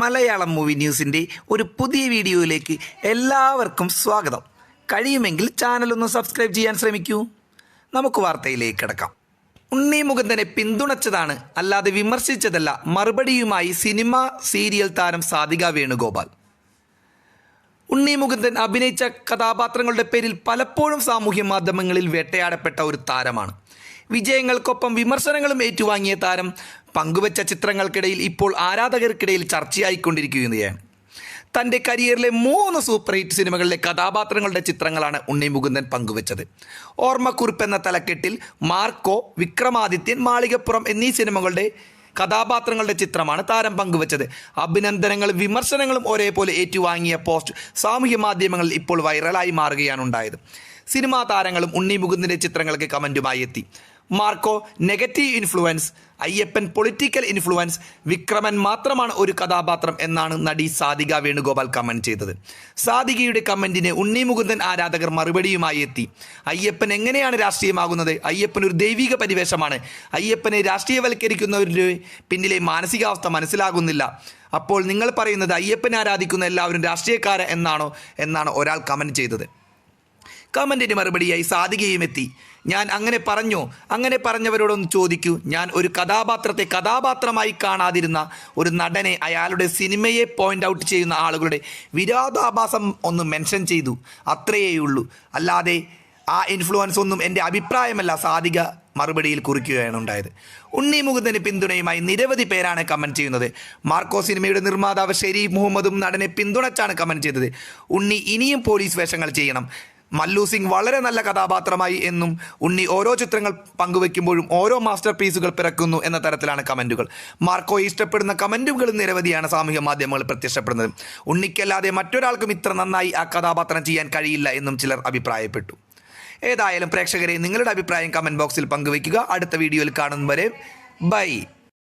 Malayalam movie ന്യൂസിന്റെ ഒരു പുതിയ വീഡിയോയിലേക്ക് എല്ലാവർക്കും സ്വാഗതം. കഴിയുമെങ്കിൽ ചാനൽ ഒന്ന് സബ്സ്ക്രൈബ് ചെയ്യാൻ ശ്രമിക്കൂ. നമുക്ക് വാർത്തയിലേക്ക് കിടക്കാം. ഉണ്ണി മുകുന്ദനെ പിന്തുണച്ചതാണ് അല്ലാതെ വിമർശിച്ചതല്ല മറുപടിയുമായി സിനിമ സീരിയൽ താരം സാധിക വേണുഗോപാൽ. ഉണ്ണി മുകുന്ദൻ അഭിനയിച്ച കഥാപാത്രങ്ങളുടെ പേരിൽ പലപ്പോഴും സാമൂഹ്യ മാധ്യമങ്ങളിൽ വേട്ടയാടപ്പെട്ട ഒരു താരമാണ്. വിജയങ്ങൾക്കൊപ്പം വിമർശനങ്ങളും ഏറ്റുവാങ്ങിയ താരം പങ്കുവച്ച ചിത്രങ്ങൾക്കിടയിൽ ഇപ്പോൾ ആരാധകർക്കിടയിൽ ചർച്ചയായിക്കൊണ്ടിരിക്കുകയാണ്. തന്റെ കരിയറിലെ മൂന്ന് സൂപ്പർ ഹിറ്റ് സിനിമകളിലെ കഥാപാത്രങ്ങളുടെ ചിത്രങ്ങളാണ് ഉണ്ണി മുകുന്ദൻ പങ്കുവച്ചത്. ഓർമ്മക്കുറിപ്പ് എന്ന തലക്കെട്ടിൽ മാർക്കോ വിക്രമാദിത്യൻ മാളികപ്പുറം എന്നീ സിനിമകളുടെ കഥാപാത്രങ്ങളുടെ ചിത്രമാണ് താരം പങ്കുവച്ചത്. അഭിനന്ദനങ്ങളും വിമർശനങ്ങളും ഒരേപോലെ ഏറ്റുവാങ്ങിയ പോസ്റ്റ് സാമൂഹ്യ മാധ്യമങ്ങളിൽ ഇപ്പോൾ വൈറലായി മാറുകയാണ് ഉണ്ടായത്. സിനിമാ താരങ്ങളും ഉണ്ണി മുകുന്ദിന്റെ ചിത്രങ്ങൾക്ക് കമന്റുമായി എത്തി. Marco negative influence Ayyappan political influence Vikraman മാത്രമാണ് ഒരു കഥാപാത്രം എന്നാണ് നടി സാധിക വേണുഗോപാൽ കമന്റ് ചെയ്തത്. സാധികയുടെ കമന്റിന് ഉണ്ണി മുകുന്ദൻ ആരാധകർ മറുപടിയുമായി എത്തി. അയ്യപ്പൻ എങ്ങനെയാണ് രാഷ്ട്രീയമാകുന്നത്? അയ്യപ്പൻ ഒരു ദൈവിക പരിവേഷമാണ്. അയ്യപ്പനെ രാഷ്ട്രീയവൽക്കരിക്കുന്നവരുടെ പിന്നിലെ മാനസികാവസ്ഥ മനസ്സിലാകുന്നില്ല. അപ്പോൾ നിങ്ങൾ പറയുന്നത് അയ്യപ്പനെ ആരാധിക്കുന്ന എല്ലാവരും രാഷ്ട്രീയക്കാര എന്നാണോ? എന്നാണ് ഒരാൾ കമന്റ് ചെയ്തത്. കമന്റിന് മറുപടിയായി സാധികയും എത്തി. ഞാൻ അങ്ങനെ പറഞ്ഞോ അങ്ങനെ പറഞ്ഞവരോടൊന്ന് ചോദിക്കൂ. ഞാൻ ഒരു കഥാപാത്രത്തെ കഥാപാത്രമായി കാണാതിരുന്ന ഒരു നടനെ അയാളുടെ സിനിമയെ പോയിന്റ് ഔട്ട് ചെയ്യുന്ന ആളുകളുടെ വിരോധാഭാസം ഒന്ന് മെൻഷൻ ചെയ്തു. അത്രയേ ഉള്ളൂ. അല്ലാതെ ആ ഇൻഫ്ലുവൻസ് ഒന്നും എന്റെ അഭിപ്രായമല്ല സാധിക മറുപടിയിൽ കുറിക്കുകയാണ് ഉണ്ടായത്. ഉണ്ണി മുകുന്ദന് പിന്തുണയുമായി നിരവധി പേരാണ് കമന്റ് ചെയ്യുന്നത്. മാർക്കോ സിനിമയുടെ നിർമ്മാതാവ് ഷെരീഫ് മുഹമ്മദും നടനെ പിന്തുണച്ചാണ് കമന്റ് ചെയ്തത്. ഉണ്ണി ഇനിയും പോലീസ് വേഷങ്ങൾ ചെയ്യണം. മല്ലു സിംഗ് വളരെ നല്ല കഥാപാത്രമായി എന്നും ഉണ്ണി ഓരോ ചിത്രങ്ങൾ പങ്കുവെക്കുമ്പോഴും ഓരോ മാസ്റ്റർ പീസുകൾ പിറക്കുന്നു എന്ന തരത്തിലാണ് കമന്റുകൾ മാർക്കോ ഇഷ്ടപ്പെടുന്ന കമന്റുകൾ നിരവധിയാണ് സാമൂഹ്യ മാധ്യമങ്ങൾ പ്രത്യക്ഷപ്പെടുന്നത്. ഉണ്ണിക്കല്ലാതെ മറ്റൊരാൾക്കും ഇത്ര നന്നായി ആ കഥാപാത്രം ചെയ്യാൻ കഴിയില്ല എന്നും ചിലർ അഭിപ്രായപ്പെട്ടു. ഏതായാലും പ്രേക്ഷകരെ നിങ്ങളുടെ അഭിപ്രായം കമന്റ് ബോക്സിൽ പങ്കുവയ്ക്കുക. അടുത്ത വീഡിയോയിൽ കാണുന്നവരെ വരെ ബൈ.